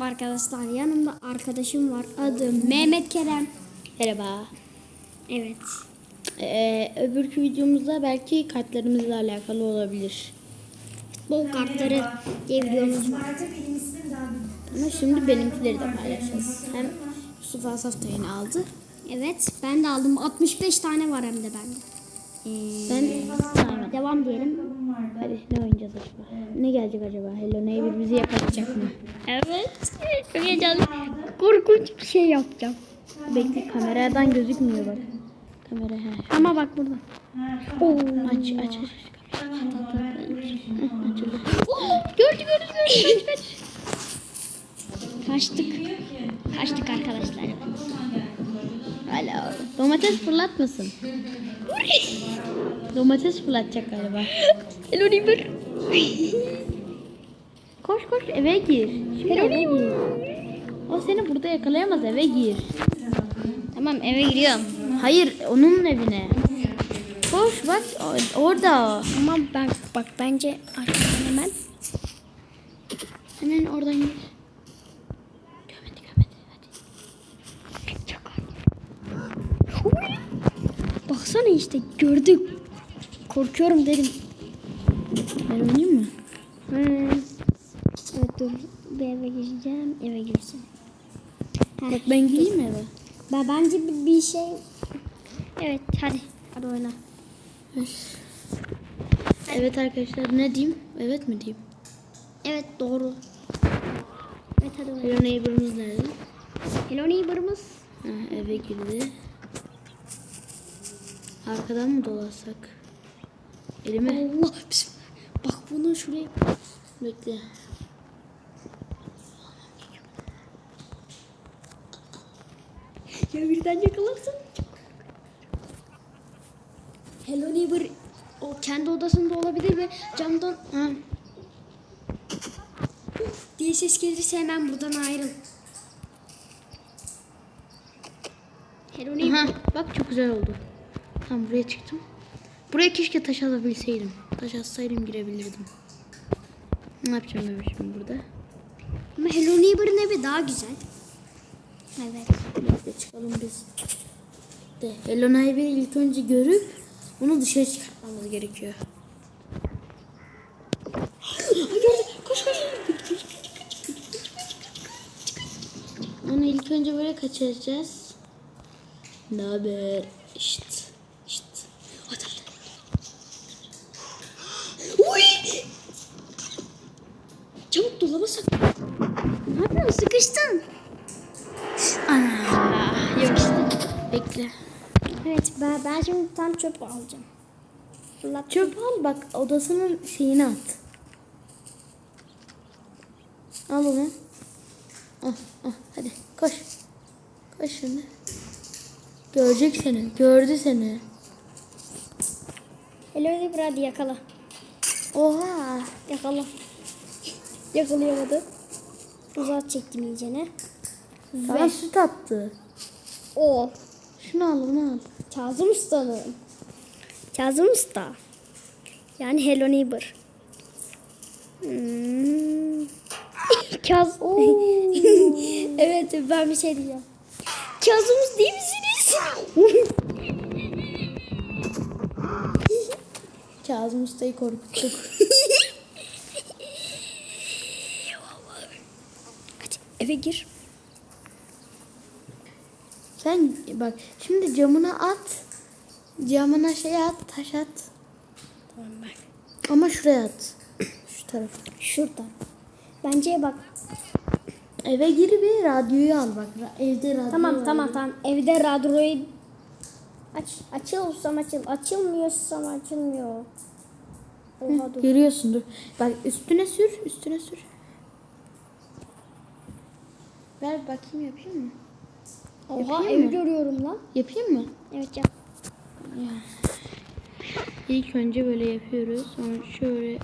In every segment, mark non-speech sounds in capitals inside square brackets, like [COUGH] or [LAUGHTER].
Merhaba arkadaşlar. Yanımda arkadaşım var. Adı Mehmet Kerem. Merhaba. Evet. Ee, öbürkü videomuzda belki kartlarımızla alakalı olabilir. Bol kartları diye videomuz var. Ama şimdi benimkileri de paylaşacağız. Hem Yusuf Asaf da yeni aldı. Evet. Ben de aldım. 65 tane var hem de bende. Ee, Ben devam diyelim. Hadi ne oynayacağız acaba? Ne gelecek acaba? Hello Neighbor bizi yakalayacak mı? Evet. Çok heyecanlı. Korkunç bir şey yapacağım. Bekle kameradan gözükmüyor bak. Kamera he. Ama bak burada. Oo, aç aç aç. Açıldı. Gördü gördü gördü. Kaç, kaç. Kaçtık. Kaçtık arkadaşlar. Hala Domates fırlatmasın. Domates fırlatacak galiba. [LAUGHS] Neighbor. Koş koş eve gir. Şimdi eve gir. O seni burada yakalayamaz eve gir. Tamam eve giriyorum. Hayır onun evine. Koş bak orada. Ama ben bak bence arkadan hemen. Hemen oradan gir. Görmedi görmedi hadi. Baksana işte gördük. Korkuyorum dedim. Ben oynayayım mı? Hmm. Evet dur. Bir eve gireceğim. Eve gireceğim. Heh, Bak ben gireyim mi eve? Ben bence bir, bir şey. Evet hadi. Hadi oyna. Evet arkadaşlar ne diyeyim? Evet mi diyeyim? Evet doğru. Evet hadi oyna. Hello neighbor'ımız nerede? Hello neighbor'ımız. Ha, eve girdi. Arkadan mı dolaşsak? Elime Allah. bismillah. Bak bunu şuraya. bekle. Ya birden yakalarsın. Hello neighbor. O kendi odasında olabilir ve camdan Ha, diye ses gelirse hemen buradan ayrıl. Hello neighbor. Aha, bak çok güzel oldu. Tamam buraya çıktım. Buraya keşke taş atabilseydim. Taş atsaydım girebilirdim. Ne yapacağım ben şimdi burada? Ama Hello Neighbor'ın evi daha güzel. Evet. Bekle çıkalım biz. De, Hello Neighbor'ı ilk önce görüp onu dışarı çıkartmamız gerekiyor. koş koş. Onu ilk önce böyle kaçıracağız. Ne haber? İşte. Hadi. Uy! Çabuk dolaba sak. Ne yapıyorsun? Sıkıştın. Ana. Yok işte. Bekle. Evet ben, ben şimdi tam çöp alacağım. Fırlat. Çöp al bak odasının şeyini at. Al onu. Al, al hadi koş. Koş şimdi. Görecek seni. Gördü seni. Hello Neighbor hadi yakala. Oha. Yakala. Yakalayamadı. Uzat çektim iyicene. Sana süt attı. O. Şunu al onu al. Kazım Usta'nın. Kazım Usta. Yani Hello Neighbor. Hmm. [LAUGHS] Kaz... [LAUGHS] evet ben bir şey diyeceğim. Kazımız değil misiniz? [LAUGHS] Kazım Usta'yı korkuttuk. Eve gir. Sen bak şimdi camına at. Camına şey at, taş at. Tamam bak. Ama şuraya at. Şu tarafa. Şurada. Bence bak. Eve gir bir radyoyu al bak. Evde radyo Tamam var. tamam tamam. Evde radyoyu aç. Açıyorsam açıl. Açılmıyorsam açılmıyor. Oha dur. Görüyorsun dur. Bak üstüne sür, üstüne sür. Ver bakayım yapayım mı? Oha yapayım evi mı? görüyorum lan. Yapayım mı? Evet yap. İlk önce böyle yapıyoruz. Sonra şöyle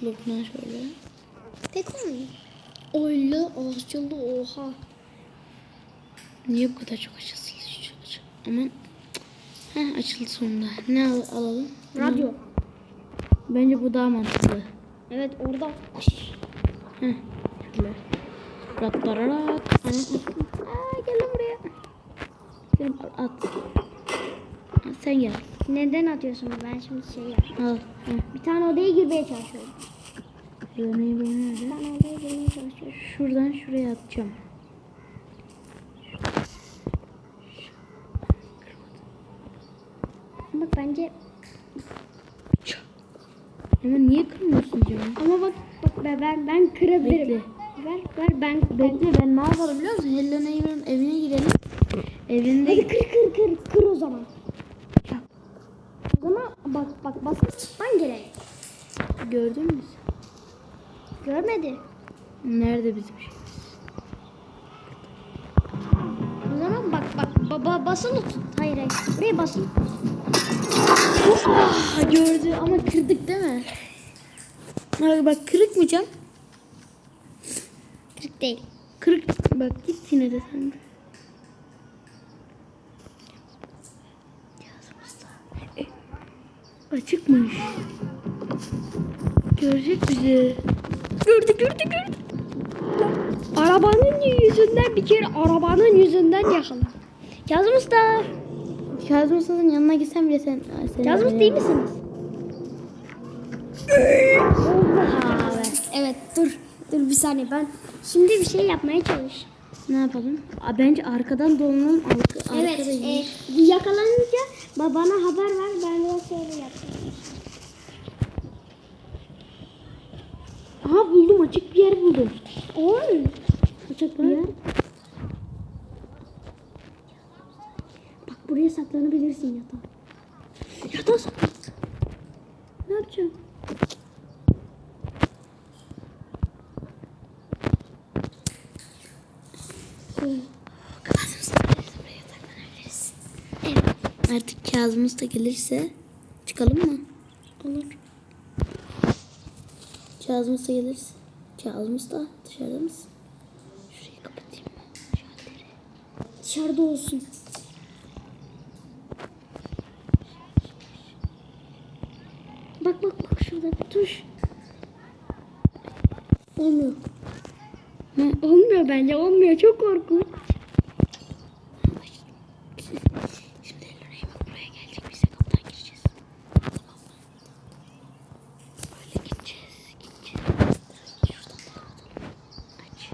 kulübüne şöyle. Tek o mu? Öyle açıldı oha. Niye bu kadar çok açılsın? Aman. Heh, açıldı sonunda. Ne al- alalım? Radyo. Bence bu daha mantıklı. Evet orada. Heh. Şöyle. Aa, gel lan buraya. Sen at. Sen gel. Neden atıyorsun? Ben şimdi şey yap. Al. Heh. Bir tane odaya girmeye çalışıyorum. Böyle Bir nerede? tane odaya girmeye çalışıyorum. Şuradan şuraya atacağım. Ama bence Hemen niye kırmıyorsun canım? ama bak bak ben ben, kırabilirim. Bekle. Ver ver ben. Bekle ben ne yaparım biliyor musun? Neighbor'ın evine girelim. Evinde Hadi kır kır kır kır o zaman. O zaman bak bak basıp ben gerek. gördün mü? Görmedi. Nerede bizim şey? O zaman bak bak ba, ba, basılı tut. Hayır hayır. Buraya basılı. Ah gördü ama kırdık değil mi? Abi bak kırık mı cam? Kırık değil. Kırık. Bak git yine de sen. Açıkmış. Görecek bizi. Gördü gördü gördü. Arabanın yüzünden bir kere arabanın yüzünden yakala. Kazım Usta. Kazım Usta'nın yanına gitsem bile sen... sen Kazım Usta iyi misiniz? Evet. dur. Dur bir saniye ben şimdi bir şey yapmaya çalış. Ne yapalım? Aa, bence arkadan dolanalım. Arka, Evet. arkada E, yakalanınca ba- bana haber ver ben biraz sonra yapayım. Aha buldum açık bir yer buldum. Oy. Açık bir yer. Bak buraya saklanabilirsin yatağa. Yatağa saklan. Ne yapacağım? Kazım Usta gelirse buraya saklanabiliriz. Evet. Artık Kazım Usta gelirse çıkalım mı? Olur. Kazım Usta gelirse. Kazım Usta dışarıda mısın? Şurayı kapatayım mı? Şalteri. Dışarıda olsun. Bak bak bak şurada bir tuş. Olmuyor. Ne? Olmuyor bence olmuyor çok korkunç. Şimdi Elora'ya bak buraya gelecek. Biz de kapıdan gireceğiz. Tamam mı? Böyle gideceğiz. Gideceğiz. Şuradan da kapatalım. Aç.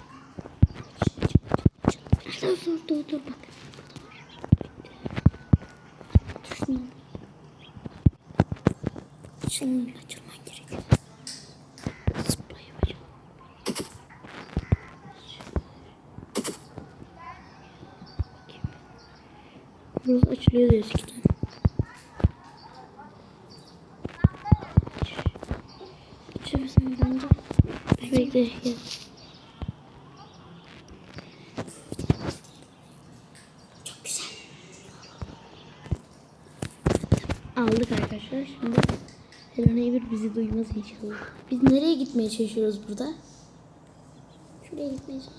Aç. Aç. Aç. Dur dur bak. Şunu. Şunun açılman gerekiyor. Zıpla yapacağım. Bakayım. Burası açılıyor eskiden. Şurasını bence. Bekle gel. Aldık arkadaşlar. Şimdi Helena Ever bizi duymaz inşallah. Biz nereye gitmeye çalışıyoruz burada? Şuraya gitmeye çalış.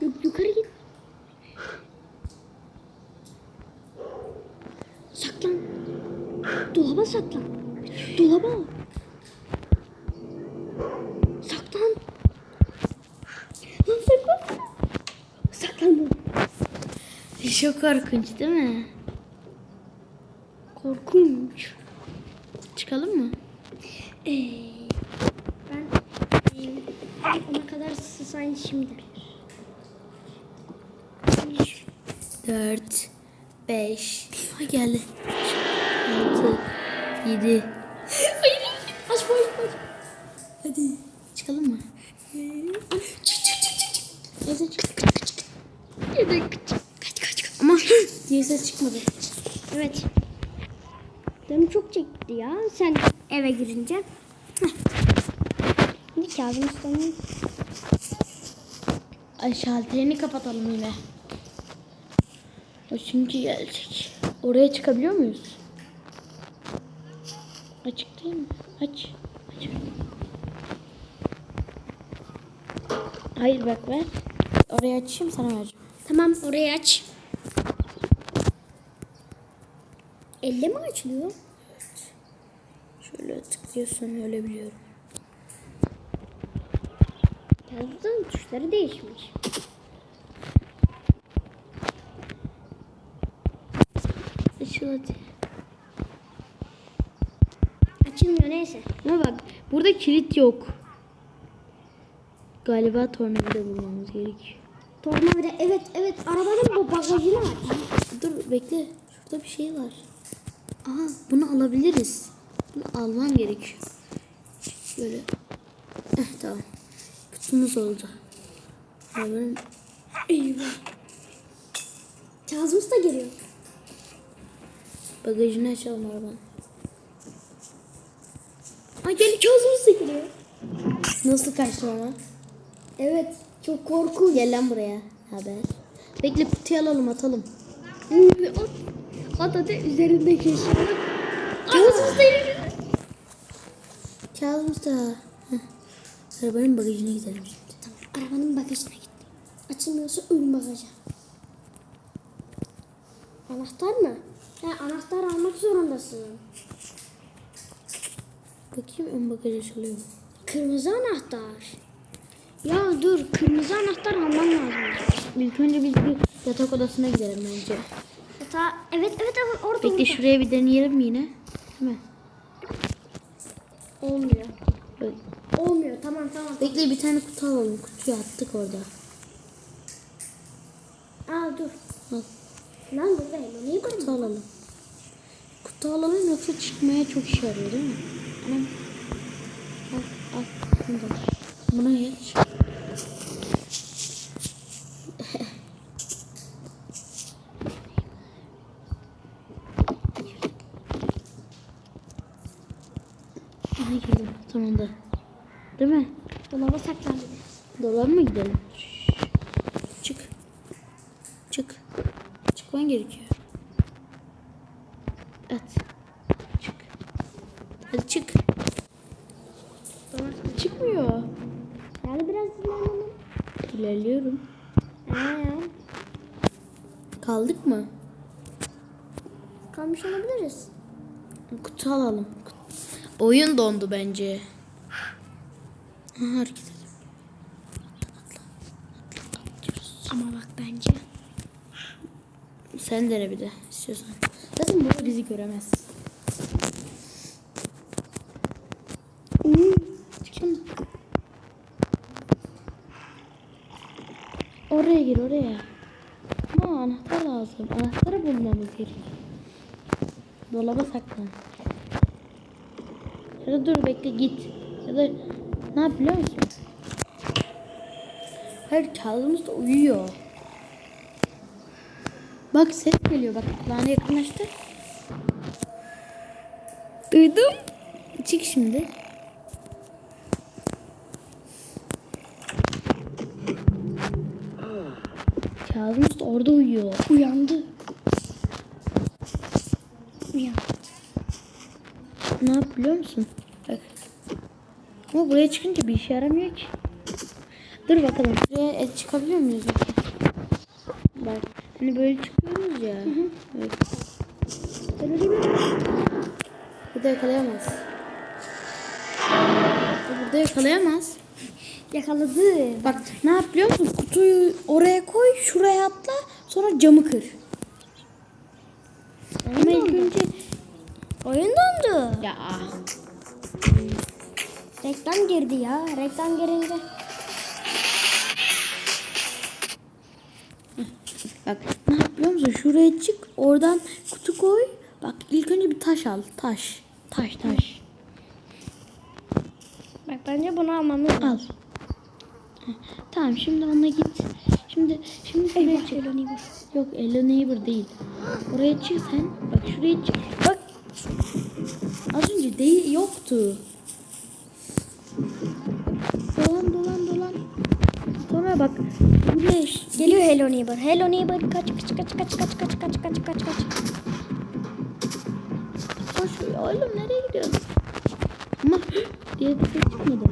Yuk- yukarı git. Saklan. Dolaba saklan. Dolaba. Saklan. Lan saklan. Saklandım. Çok korkunç değil mi? Korkunç. Çıkalım mı? Ee, ben e, ona kadar susayın şimdi. 4 5 Ay geldi. 6 7 Aç aç aç. Hadi çıkalım mı? Neyse çık. Kaç kaç kaç. Ama diye ses çıkmadı. Evet. Canım çok çekti ya. Sen eve girince. Şimdi Kazım Usta'nın Ay şalterini kapatalım yine. O çünkü gelecek. Oraya çıkabiliyor muyuz? Açık değil mi? Aç. Aç. Hayır bak ver. Oraya açayım sana vereceğim. Tamam orayı aç. Elle mi açılıyor? Şöyle tık Diyorsun öyle biliyorum. Yazdım tuşları değişmiş. Açıl hadi. Açılmıyor neyse. Ama bak burada kilit yok. Galiba tornavida bulmamız gerekiyor. Tornavida evet evet arabanın bu bagajını. Dur bekle. Şurada bir şey var. Aha bunu alabiliriz. Bunu almam gerekiyor. Şöyle. Eh tamam. Kutumuz oldu. Arabanın Eyvah. Kazımız da geliyor. bagajını açalım arabanın. Ay gel Kazımız geliyor. Nasıl kaçtı ama? Evet çok korkunç. Gel lan buraya. Haber. Bekle kutuyu alalım atalım. At, at hadi üzerindeki şey. Da geliyor. Kağıt Mustafa. Heh. Arabanın bagajına gidelim şimdi. Tamam arabanın bagajına git. Açılmıyorsa ön bagaja. Anahtar mı? He anahtar almak zorundasın. Bakayım ön bagaj açılıyor? Kırmızı anahtar. Ya dur kırmızı anahtar alman lazım. İlk önce biz bir yatak odasına gidelim bence. Hatta evet evet evet orada Bekle şuraya bir deneyelim mi yine? Hemen. Olmuyor. Böyle. Olmuyor tamam tamam. Bekle bir tane kutu alalım. Kutuyu attık orada. Aa dur. Al. Lan burada Hello Neighbor Kutu alalım. Kutu alalım yoksa çıkmaya çok işe yarıyor değil mi? Bunu al. Bunu geç. Hadi çık. Çıkmıyor. Yani biraz dinlenelim. İlerliyorum. Ee, Kaldık mı? kalmış olabiliriz. Kutu alalım. Oyun dondu bence. Aha, hareket edelim. Atla, atla. Atla, atlıyoruz. Ama bak bence. Sen dene bir de istiyorsan. Zaten bu bizi göremez. Çıkın. Oraya gir oraya. Ama anahtar lazım. Anahtarı bulmamız gerekiyor. Dolaba saklan. Ya da dur bekle git. Ya da ne yap biliyor musun? Hayır Kazımız da uyuyor. Bak ses geliyor bak kulağına yakınlaştır. Duydum. Çık şimdi. Kazım Usta orada uyuyor. Uyandı. Uyandı. Ne yap biliyor musun? Bak. Ama buraya çıkınca bir işe yaramıyor ki. Dur bakalım. Buraya e, çıkabiliyor muyuz? Bak. Hani böyle çıkıyoruz ya. Evet. Hello Neighbor. Burada yakalayamaz. Burada yakalayamaz. Yakaladı. Bak ne yap biliyor musun? Kutuyu oraya koy, şuraya atla, sonra camı kır. Ama ilk önce... Oyun dondu. Ya Reklam girdi ya. Reklam girince. bak ne yap biliyor musun? Şuraya çık, oradan kutu koy. Bak ilk önce bir taş al. Taş. Taş, taş. Bak bence bunu almamız lazım. Al. Tamam şimdi ona git. Şimdi şimdi şuraya Eyvah çık. Hello Neighbor. Yok Hello Neighbor değil. Oraya çık sen. Bak şuraya çık. Bak. Az önce değil yoktu. Dolan dolan dolan. Sonra bak. Buraya Geliyor Hello Neighbor. Hello Neighbor kaç kaç kaç kaç kaç kaç kaç kaç kaç kaç. koş. Oğlum nereye gidiyorsun? Ama diye bir ses çıkmadı.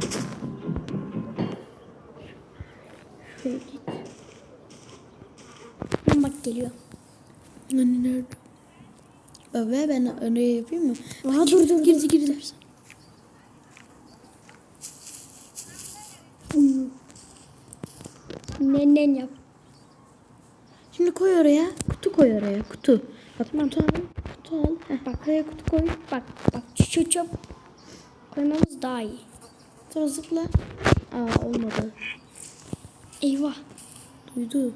geliyor. Anne nerede? Baba ben öne yapayım mı? Aha dur dur. Girdi girdi. Hmm. Nenden yap. Şimdi koy oraya. Kutu koy oraya. Kutu. Fatma kutu al. Kutu al. Heh. Bak oraya kutu koy. Bak bak. Çöp çöp. Koymamız daha iyi. Sonra zıpla. Aa olmadı. Eyvah. Duydu.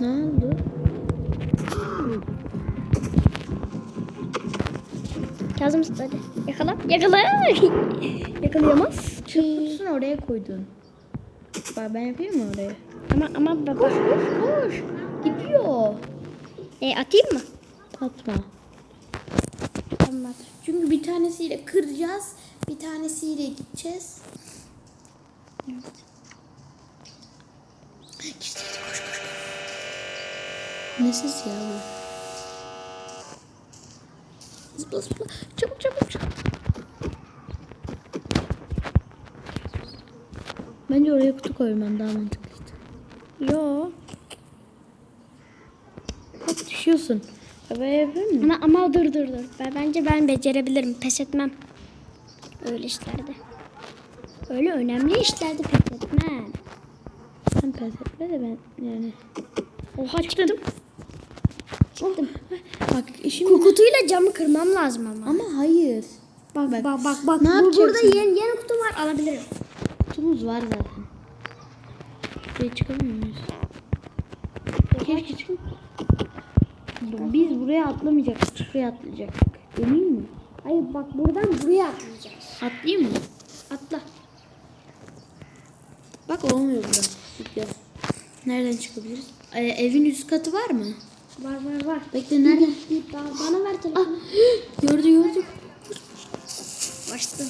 Ne oldu? Kazım hadi. Yakala. Yakala. [LAUGHS] Yakalayamaz. Çöp kutusunu oraya koydun. Bak ben yapayım mı oraya? Ama ama baba. Koş koş. Gidiyor. E, atayım mı? Atma. Tamam. Çünkü bir tanesiyle kıracağız. Bir tanesiyle gideceğiz. İşte koş koş koş. Ne ses ya bu? Zıpla zıpla. Çabuk çabuk çabuk. Bence oraya kutu koymam daha mantıklıydı. Yo. Bak düşüyorsun. Yapayım mı? Ama ama dur dur dur. Ben, bence ben becerebilirim. Pes etmem. Öyle işlerde. Öyle önemli işlerde pes etmem. Sen pes etme de ben yani. Oha çıktım. Çıktım. Bak şimdi Kukutuyla camı kırmam lazım ama. ama hayır. Bak Bak, bak bak bak. ne Bu- yapacaksın? burada yeni, yeni kutu var alabilirim. Kutumuz var zaten. Buraya çıkamıyor muyuz? Keşke çık. Biz buraya atlamayacaktık. Şuraya atlayacaktık. Emin mi? Hayır bak buradan buraya atlayacağız. Atlayayım mı? Atla. Bak olmuyor burada. Nereden çıkabiliriz? Ee, evin üst katı var mı? Var var var. Bekle nereden? Bir, bana, bana ver Ah, telefonu. gördü gördü. Açtım.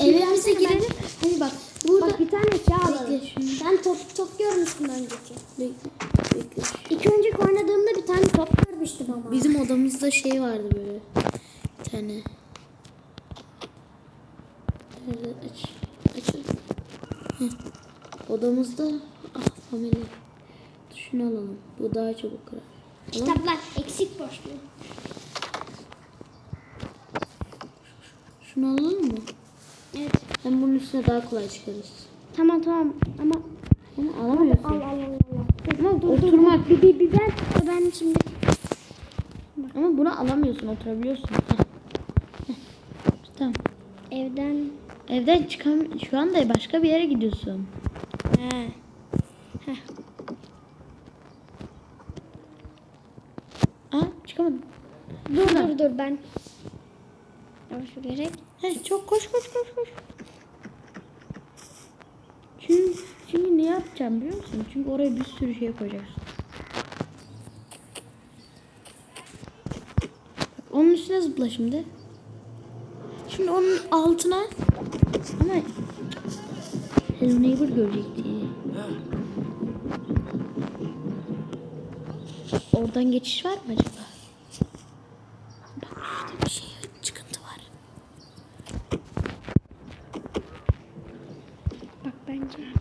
Evimize girelim. Hadi bak. Burada. Bak bir tane şey alalım. Ben top top görmüştüm önceki. Bekle. Bekle. İlk önceki oynadığımda bir tane top görmüştüm ama. Bizim odamızda şey vardı böyle. Bir tane. Nerede aç. Aç. Heh. Odamızda ah family. Şunu alalım. Bu daha çabuk kırar. Kitaplar eksik boşluğu. Şunu alalım mı? Evet. Hem bunun üstüne daha kolay çıkarız. Tamam tamam ama Ama alamıyorsun. al al al al. Ama oturmak. Bir, bir, bir ben, ben şimdi Ama bunu alamıyorsun. Oturabiliyorsun. Heh. Heh. Tamam. evden Evden çıkan şu anda başka bir yere gidiyorsun. he. Aa çıkamadım. Dur dur dur ben yavaş yürüyerek He, çok koş koş koş koş. Çünkü, çünkü ne yapacağım biliyor musun? Çünkü oraya bir sürü şey koyacaksın. Bak, onun üstüne zıpla şimdi. Şimdi onun altına ama Hello Neighbor görecekti. Oradan geçiş var mı acaba? Bak şurada bir şey çıkıntı var. bak bence.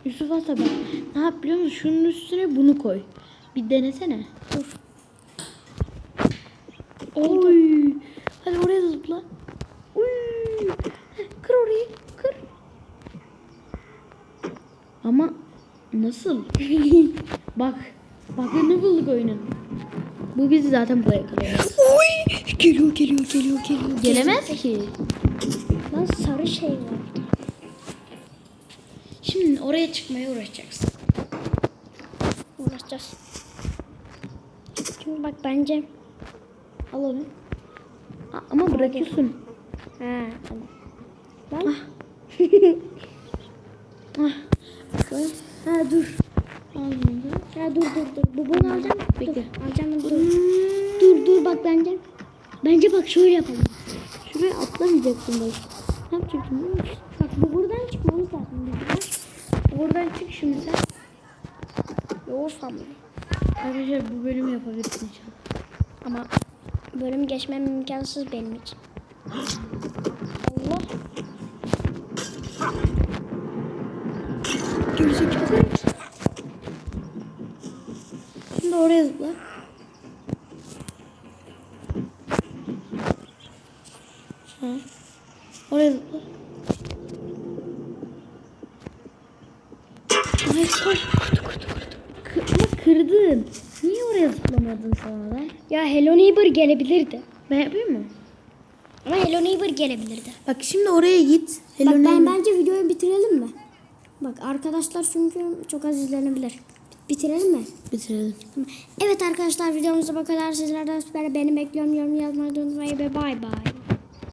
Yusuf Ata bak. Ne yap biliyor musun? Şunun üstüne bunu koy. Bir denesene. Dur. Oy. Hadi oraya zıpla. Heh, Kır orayı. Kır. Ama nasıl? [LAUGHS] bak. Bak ne bulduk oyunun. Bu bizi zaten buraya kadar. Oy! Geliyor geliyor geliyor geliyor. Gelemez ki. Lan sarı şey var. Şimdi oraya çıkmaya uğraşacaksın. Uğraşacağız. Şimdi bak bence. Al onu. A- Ama bırakıyorsun. Ha. tamam. Lan. Ah. [LAUGHS] Ha dur. Al bunu da. Ha dur dur dur. Bu bunu alacağım. Bekle. Dur, alacağım dur. Dur dur bak bence. Bence bak şöyle yapalım. Şuraya atlamayacaksın bak. Ne yapacaksın? Bak bu buradan çıkmamız lazım. Biz buradan. Çık şimdi sen. Yoğursam mı? Arkadaşlar bu bölümü yapabilirsin. Ama bölüm geçmem imkansız benim için. Allah. Gerizekalı. Şimdi oraya zıpla. Gelebilirdi. Ben yapayım mı? Ama Hello Neighbor gelebilirdi. Bak şimdi oraya git. Hello Bak ben Neighbor. bence videoyu bitirelim mi? Bak arkadaşlar çünkü çok az izlenebilir. Bitirelim mi? Bitirelim. Evet arkadaşlar videomuzda bu kadar. Sizlerden süper. Beni bekliyorum. Yorum yazmayı unutmayın ve bay bay.